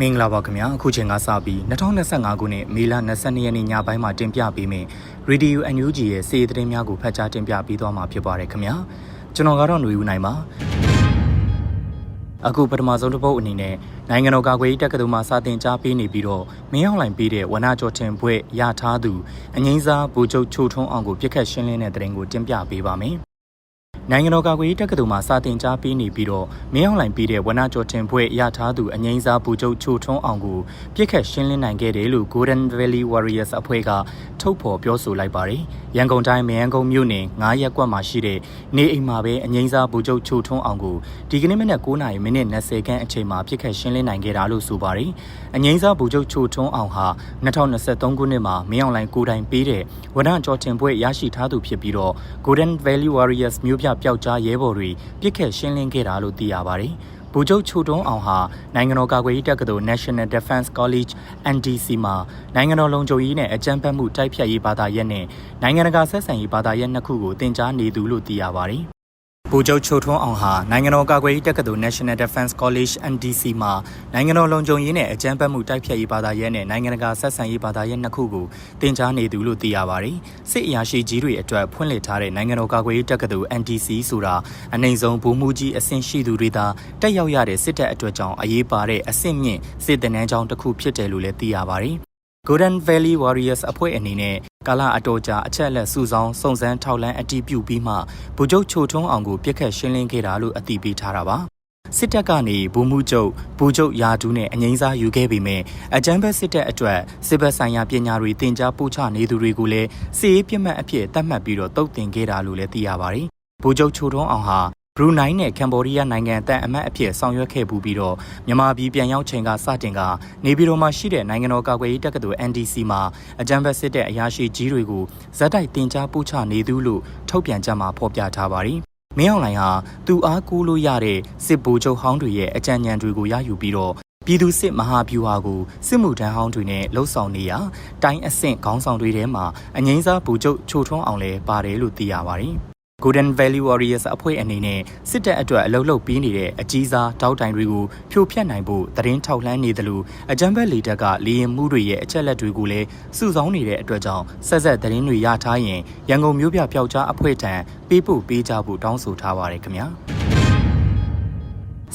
မင်္ဂလာပါခင်ဗျာအခုချိန်ကစပြီး2025ခုနှစ်မေလ22ရက်နေ့ညပိုင်းမှာတင်ပြပေးမယ့် Radio NUG ရဲ့စီးရီးသတင်းများကိုဖတ်ကြားတင်ပြပေးသွားမှာဖြစ်ပါတယ်ခင်ဗျာကျွန်တော်ကတော့ຫນွေဦးနိုင်ပါအခုပထမဆုံးတစ်ပုတ်အနေနဲ့နိုင်ငံတော်ကာကွယ်ရေးတပ်ကတူမှစတင်ကြားပေးနေပြီးတော့မင်းအောင်လှိုင်ပေးတဲ့ဝနကြောတင်ဘွဲ့ရထားသူအငိမ့်စားဘူချုပ်ချိုထွန်းအောင်ကိုပြစ်ခတ်ရှင်းလင်းတဲ့သတင်းကိုတင်ပြပေးပါမယ် နိုင်ငံတော်ကာကွယ်ရေးတက္ကသိုလ်မှာစာတင်ကြားပေးနေပြီးတော့မင်းအောင်လှိုင်ပြီးတဲ့ဝနကျော်တင်ဖွဲ့ရထားသူအငိမ့်စားဘူချုပ်ချိုထွန်းအောင်ကိုပြစ်ခတ်ရှင်းလင်းနိုင်ခဲ့တယ်လို့ Golden Valley Warriors အဖွဲ့ကထုတ်ဖော်ပြောဆိုလိုက်ပါတယ်။ရန်ကုန်တိုင်းမယန်းကုန်းမြို့နယ်9ရပ်ကွက်မှာရှိတဲ့နေအိမ်မှာပဲအငိမ့်စားဘူချုပ်ချိုထွန်းအောင်ကိုဒီကနေ့မနက်9:00မိနစ်20ခန်းအချိန်မှာပြစ်ခတ်ရှင်းလင်းနိုင်ခဲ့တာလို့ဆိုပါတယ်။အငိမ့်စားဘူချုပ်ချိုထွန်းအောင်ဟာ2023ခုနှစ်မှာမင်းအောင်လှိုင်ကိုယ်တိုင်ပေးတဲ့ဝနကျော်တင်ဖွဲ့ရရှိထားသူဖြစ်ပြီးတော့ Golden Valley Warriors မြို့ပြပျောက်ကြားရဲဘော်တွေပြစ်ခတ်ရှင်းလင်းခဲ့တာလို့သိရပါတယ်။ဗိုလ်ချုပ်ချိုတွန်းအောင်ဟာနိုင်ငံတော်ကာကွယ်ရေးတပ်ကသိုလ် National Defense College NDC မှာနိုင်ငံတော်လုံခြုံရေးနဲ့အကြမ်းဖက်မှုတိုက်ဖျက်ရေးဘာသာရပ်နဲ့နိုင်ငံတကာဆက်ဆံရေးဘာသာရပ်နှစ်ခုကိုသင်ကြားနေသူလို့သိရပါတယ်။ ဗိုလ်ချုပ်ချိုထွန်းအောင်ဟာနိုင်ငံတော်ကာကွယ်ရေးတပ်ကသိုလ် National Defense College NDC မှာနိုင်ငံတော်လုံခြုံရေးနဲ့အကြမ်းဖက်မှုတိုက်ဖျက်ရေးဘာသာရပ်နဲ့နိုင်ငံတကာဆက်ဆံရေးဘာသာရပ်နှစ်ခုကိုသင်ကြားနေသူလို့သိရပါတယ်။စစ်အရာရှိကြီးတွေအတွက်ဖွင့်လှစ်ထားတဲ့နိုင်ငံတော်ကာကွယ်ရေးတပ်ကသိုလ် NDC ဆိုတာအနိုင်ဆုံးဗိုလ်မှူးကြီးအဆင့်ရှိသူတွေသာတက်ရောက်ရတဲ့စစ်တပ်အတွက်ကြောင့်အရေးပါတဲ့အဆင့်မြင့်စစ်တနန်းကြောင်းတစ်ခုဖြစ်တယ်လို့လည်းသိရပါတယ်။ Golden Valley Warriors အဖွဲ့အနေနဲ့ကာလအတော်ကြာအချက်အလက်စုဆောင်းစုံစမ်းထောက်လှမ်းအတည်ပြုပြီးမှဗိုလ်ချုပ်ချိုထွန်းအောင်ကိုပြစ်ခတ်ရှင်းလင်းခဲ့တာလို့အတည်ပြုထားတာပါစစ်တပ်ကနေဘူမှုချုပ်ဘူချုပ်ယာဒူးနဲ့အငိမ့်စားယူခဲ့ပေမဲ့အကြမ်းဖက်စစ်တပ်အတွက်စစ်ဘက်ဆိုင်ရာပညာတွေတင် जा ပို့ချနေသူတွေကိုလည်းစစ်ရေးပြစ်မှတ်အဖြစ်သတ်မှတ်ပြီးတော့တုတ်တင်ခဲ့တာလို့လည်းသိရပါတယ်။ဘူချုပ်ချိုထွန်းအောင်ဟာ ဘရူနိုင်းနဲ့ကမ်ဘောဒီးယားနိုင်ငံတန်အမတ်အဖြစ်ဆောင်ရွက်ခဲ့ပူပြီးတော့မြန်မာပြည်ပြန်ရောက်ချိန်ကစတင်ကနေပြည်တော်မှာရှိတဲ့နိုင်ငံတော်ကာကွယ်ရေးတပ်ကသိုလ် NDC မှာအကြံဖက်စစ်တဲ့အရာရှိကြီးတွေကိုဇက်တိုက်တင် जा ပို့ချနေသူလို့ထုတ်ပြန်ကြမှာဖော်ပြထားပါတယ်။မင်းအောင်လှိုင်ဟာသူအားကိုးလို့ရတဲ့စစ်ဗိုလ်ချုပ်ဟောင်းတွေရဲ့အကြံဉာဏ်တွေကိုရယူပြီးတော့ပြည်သူစစ်မဟာဗျူဟာကိုစစ်မှုထမ်းဟောင်းတွေနဲ့လှုပ်ဆောင်နေရတိုင်းအဆင့်ခေါင်းဆောင်တွေထဲမှာအငိမ့်စားဗိုလ်ချုပ်ချိုထွန်းအောင်လည်းပါတယ်လို့သိရပါတယ်။ Golden Valley Warriors အဖွဲ့အနေနဲ့စစ်တပ်အတွက်အလုပ်လုပ်ပြီးနေတဲ့အကြီးစားတောက်တိုင်တွေကိုဖြိုဖျက်နိုင်ဖို့သတင်းထောက်လှမ်းနေသလိုအကြံဖက်လီတပ်ကလေရင်မှုတွေရဲ့အချက်လက်တွေကိုလည်းစုဆောင်းနေတဲ့အတွက်ကြောင့်ဆက်ဆက်သတင်းတွေရထားရင်ရန်ကုန်မြို့ပြပျောက်ကြားအဖွဲ့ထံပေးပို့ပေးကြဖို့တောင်းဆိုထားပါတယ်ခင်ဗျာ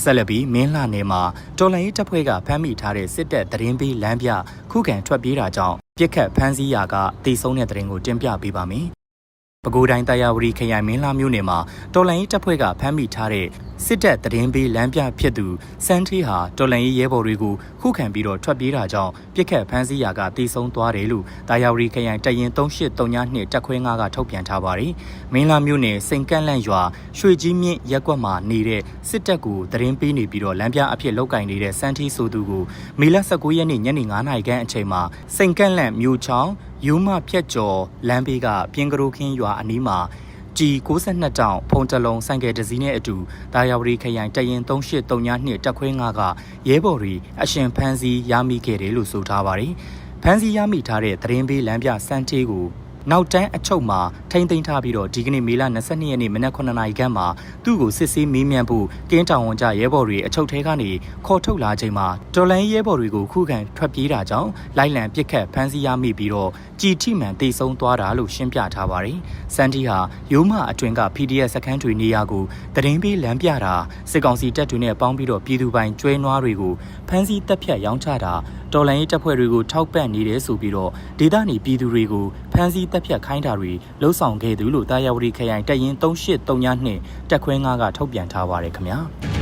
ဆက်လက်ပြီးမင်းလှနယ်မှာတော်လိုင်းရေးတပ်ဖွဲ့ကဖမ်းမိထားတဲ့စစ်တပ်သတင်းပေးလမ်းပြခုခံထွက်ပြေးတာကြောင့်ပြစ်ခတ်ဖမ်းဆီးရာကတိတ်ဆုံးတဲ့သတင်းကိုတင်ပြပေးပါမယ် ပဲခူးတိုင်းတရားဝတီခရိုင်မင်းလာမြို့နယ်မှာတော်လန်ရေးတပ်ဖွဲ့ကဖမ်းမိထားတဲ့စစ်တပ်တရင်ပေးလမ်းပြဖြစ်သူစန်းထီဟာတော်လန်ရေးရဲဘော်တွေကိုခုခံပြီးတော့ထွက်ပြေးတာကြောင့်ပြစ်ခတ်ဖမ်းဆီးရာကတေဆုံးသွားတယ်လို့တရားဝတီခရိုင်တရင်3839တက်ခွဲ9ကထုတ်ပြန်ထားပါတယ်။မင်းလာမြို့နယ်စိန်ကန့်လန့်ရွာရွှေကြီးမြင့်ရက်ကွက်မှာနေတဲ့စစ်တပ်ကိုတရင်ပေးနေပြီးတော့လမ်းပြအဖြစ်လောက်ကင်နေတဲ့စန်းထီဆိုသူကိုမေလ19ရက်နေ့ညနေ9:00နာရီခန့်အချိန်မှာစိန်ကန့်လန့်မြို့ချောင်း ယူမဖြတ်ကျော်လမ်းဘေးကပြင်းကရိုခင်းရွာအနီးမှာ ጂ62 တောင်ဖုန်တလုံးဆိုင်ကယ်တစည်းနဲ့အတူတာယာဝတီခရိုင်တရင်3832တက်ခွဲ9ကရဲဘော်တွေအရှင်ဖမ်းဆီးရမိခဲ့တယ်လို့ဆိုထားပါတယ်။ဖမ်းဆီးရမိထားတဲ့သတင်းပေးလမ်းပြစန်းတေးကို နောက်တန်းအချုပ်မှာထိမ့်သိမ်းထားပြီးတော့ဒီကနေ့မေလ22ရက်နေ့မနက်9နာရီခန့်မှာသူ့ကိုစစ်ဆေးမေးမြန်းဖို့ကင်းတောင်ဝန်ကြရဲဘော်တွေအချုပ်ထဲကနေခေါ်ထုတ်လာချိန်မှာတော်လိုင်းရဲဘော်တွေကိုခုခံထွက်ပြေးတာကြောင့်လိုက်လံပစ်ခတ်ဖမ်းဆီးရမိပြီးတော့ကြည်ထိမှန်တိတ်ဆုံးသွားတာလို့ရှင်းပြထားပါတယ်။စန်တီဟာရိုးမအတွင်က PDF စခန်းတွေနေရာကိုတရင်ပေးလမ်းပြတာစစ်ကောင်စီတပ်တွေနဲ့ပေါင်းပြီးတော့ပြည်သူပိုင်ကျွဲနွားတွေကိုဖမ်းဆီးတပ်ဖြတ်ရောင်းချတာ တော်လိုင်းရေးတပ်ဖွဲ့တွေကိုထောက်ပံ့နေတယ်ဆိုပြီးတော့ဒေသနေပြည်သူတွေကိုဖမ်းဆီးတပ်ဖြတ်ခိုင်းတာတွေလှုံ့ဆော်ခဲ့သူလို့တာယာဝတီခရိုင်တပ်ရင်း3839တက်ခွဲ9ကထုတ်ပြန်ထားပါတယ်ခင်ဗျာ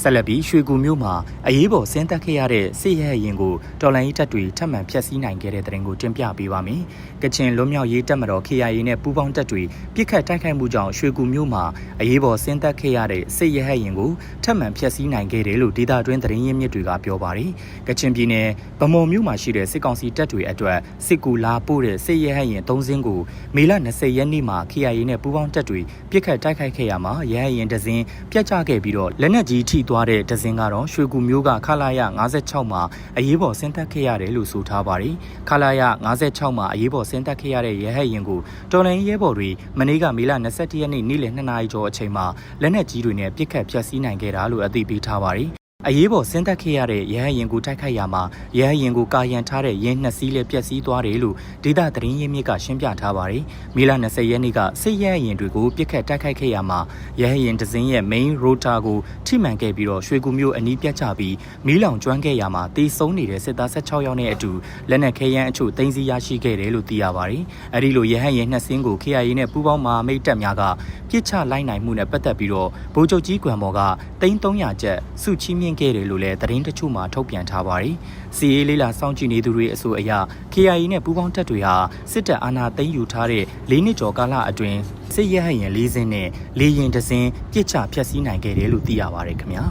ဆက်လက်ပြီးရွှေကူမြို့မှာအရေးပေါ်ဆင်းသက်ခဲ့ရတဲ့စစ်ရဲရင်ကိုတော်လိုင်းရေးတပ်တွေထပ်မံဖျက်ဆီးနိုင်ခဲ့တဲ့တဲ့ရင်ကိုတင်ပြပေးပါမယ်။ကချင်လွတ်မြောက်ရေးတပ်မတော် KIA နဲ့ပူးပေါင်းတပ်တွေပြစ်ခတ်တိုက်ခိုက်မှုကြောင့်ရွှေကူမြို့မှာအရေးပေါ်ဆင်းသက်ခဲ့ရတဲ့စစ်ရဲရင်ကိုထပ်မံဖျက်ဆီးနိုင်ခဲ့တယ်လို့ဒေတာတွင်းသတင်းရင်းမြစ်တွေကပြောပါတယ်။ကချင်ပြည်နယ်ဗမော်မြို့မှာရှိတဲ့စစ်ကောင်စီတပ်တွေအတွက်စစ်ကူလာပို့တဲ့စစ်ရဲရင်၃စင်းကိုမေလ20ရက်နေ့မှာ KIA နဲ့ပူးပေါင်းတပ်တွေပြစ်ခတ်တိုက်ခိုက်ခဲ့ရမှာရဲရင်တစင်းပြတ်ကျခဲ့ပြီးတော့လက်နက်ကြီးထိသွားတဲ့ဒဇင်ကတော့ရွှေကူမျိုးကခလာရ56မှာအရေးပေါ်ဆင်းသက်ခဲ့ရတယ်လို့ဆိုထားပါတယ်။ခလာရ56မှာအရေးပေါ်ဆင်းသက်ခဲ့ရတဲ့ရဲဟဲ့ရင်ကိုတော်လိုင်းရဲဘော်တွေမနေ့ကမေလ22ရက်နေ့နေ့လယ်2နာရီကျော်အချိန်မှာလက်နက်ကြီးတွေနဲ့ပစ်ခတ်ဖျက်ဆီးနိုင်ခဲ့တာလို့အသိပေးထားပါတယ် အရေးပေါ်ဆင်းသက်ခဲ့ရတဲ့ရဟတ်ရင်ကိုတိုက်ခိုက်ရမှာရဟတ်ရင်ကိုကာယံထားတဲ့ရင်းနှစ်စီးလည်းပျက်စီးသွားတယ်လို့ဒေသသတင်းရင်းမြစ်ကရှင်းပြထားပါတယ်။မေလ20ရက်နေ့ကစစ်ရဟတ်ရင်တွေကိုပြစ်ခတ်တိုက်ခိုက်ခဲ့ရမှာရဟတ်ရင်တစ်စင်းရဲ့ main rotor ကိုထိမှန်ခဲ့ပြီးတော့ရွှေကူမျိုးအနီးပြတ်ချပြီးမီးလောင်ကျွမ်းခဲ့ရမှာတေဆုံးနေတဲ့စစ်သား16ယောက်နဲ့အတူလက်နက်ခဲယမ်းအချို့တင်စီရရှိခဲ့တယ်လို့သိရပါတယ်။အဲဒီလိုရဟတ်ရင်နှစ်စင်းကို KIA နဲ့ပူးပေါင်းမဟာမိတ်တပ်များကပြစ်ချလိုက်နိုင်မှုနဲ့ပတ်သက်ပြီးတော့ဗိုလ်ချုပ်ကြီးကွမ်ဘော်က3300ကျပ်စုချီးမြှင့်ခဲ့တယ်လို့လည်းသတင်းတချို့မှထုတ်ပြန်ထားပါတယ်။စီအေးလေးလာစောင့်ကြည့်နေသူတွေအဆိုအရ KIA နဲ့ပူးပေါင်းတပ်တွေဟာစစ်တပ်အာဏာသိမ်းယူထားတဲ့၄နှစ်ကျော်ကာလအတွင်းစစ်ရဟတ်ရင်၄စင်းနဲ့လေရင်တစ်စင်းပြစ်ချဖျက်ဆီးနိုင်ခဲ့တယ်လို့သိရပါတယ်ခင်ဗျာ။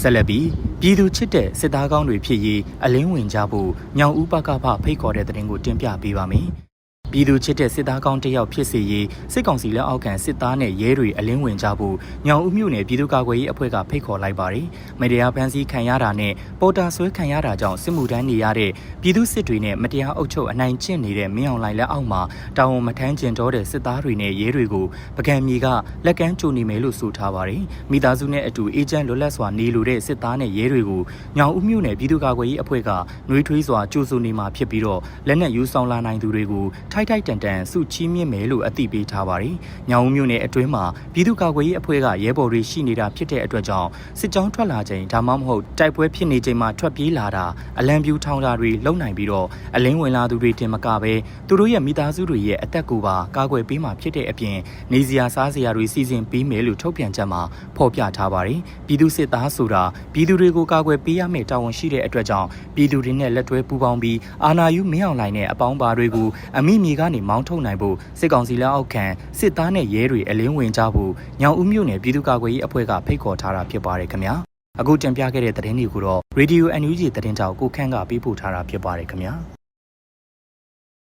ဆက်လက်ပြီးပြည်သူချစ်တဲ့စစ်သားကောင်းတွေဖြစ်ရေးအလင်းဝင်ကြဖို့ညောင်ဦးပကဖဖိတ်ခေါ်တဲ့တဲ့ရင်ကိုတင်ပြပေးပါမယ်။ ပြည်သူချစ်တဲ့စစ်သားကောင်းတစ်ယောက်ဖြစ်စေရေးစစ်ကောင်စီလက်အောက်ခံစစ်သားနဲ့ရဲတွေအလင်းဝင်ကြဖို့ညောင်ဦးမြို့နယ်ပြည်သူ့ကာကွယ်ရေးအဖွဲ့ကဖိတ်ခေါ်လိုက်ပါတယ်။မတရားဖမ်းဆီးခံရတာနဲ့ပေါ်တာဆွဲခံရတာကြောင့်စစ်မှုထမ်းနေရတဲ့ပြည်သူစစ်တွေနဲ့မတရားအုပ်ချုပ်အနိုင်ကျင့်နေတဲ့မင်းအောင်လှိုင်လက်အောက်မှာတာဝန်မထမ်းကျင်တော့တဲ့စစ်သားတွေနဲ့ရဲတွေကိုပကံမီကလက်ကမ်းကြိုနေမယ်လို့ဆိုထားပါတယ်။မိသားစုနဲ့အတူအေဂျင့်လွတ်လပ်စွာနေလိုတဲ့စစ်သားနဲ့ရဲတွေကိုညောင်ဦးမြို့နယ်ပြည်သူ့ကာကွယ်ရေးအဖွဲ့ကနှွေးထွေးစွာကြိုးဆိုနေမှာဖြစ်ပြီးတော့လက်နက်ယူဆောင်လာနိုင်သူတွေကိုထိုက်ထိုက်တန်တန်စုချီးမြှင့်မယ်လို့အသိပေးထားပါတယ်။ညောင်ဦးမြို့နယ်အတွင်းမှာပြည်သူ့ကာကွယ်ရေးအဖွဲ့ကရဲဘော်တွေရှိနေတာဖြစ်တဲ့အတွက်ကြောင့်စစ်ကြောင်းထွက်လာချိန်ဒါမှမဟုတ်တိုက်ပွဲဖြစ်နေချိန်မှာထွက်ပြေးလာတာအလံပြူထောင်တာတွေလုံနိုင်ပြီးတော့အလင်းဝင်လာသူတွေတင်မကပဲသူတို့ရဲ့မိသားစုတွေရဲ့အသက်ကိုပါကာကွယ်ပေးမှာဖြစ်တဲ့အပြင်နေစရာစားစရာတွေစီစဉ်ပေးမယ်လို့ထုတ်ပြန်ချက်မှာဖော်ပြထားပါတယ်။ပြည်သူစစ်သားဆိုတာပြည်သူတွေကိုကာကွယ်ပေးရမယ့်တာဝန်ရှိတဲ့အတွက်ကြောင့်ပြည်သူတွေနဲ့လက်တွဲပူးပေါင်းပြီးအာဏာယူမင်းအောင်လှိုင်နဲ့အပေါင်းပါတွေကိုအမိမြေကနေမောင်းထုတ်နိုင်ဖို့စစ်ကောင်စီလက်အောက်ခံစစ်သားနဲ့ရဲတွေအလင်းဝင်ကြဖို့ညောင်ဦးမြို့နယ်ပြည်သူ့ကာကွယ်ရေးအဖွဲ့ကဖိတ်ခေါ်ထားတာဖြစ်ပါတယ်ခင်ဗျာအခုတင်ပြခဲ့တဲ့သတင်းတွေကိုတော့ Radio NUG သတင်းကြောက်ကိုခန့်ကပေးပို့ထားတာဖြစ်ပါတယ်ခင်ဗျာ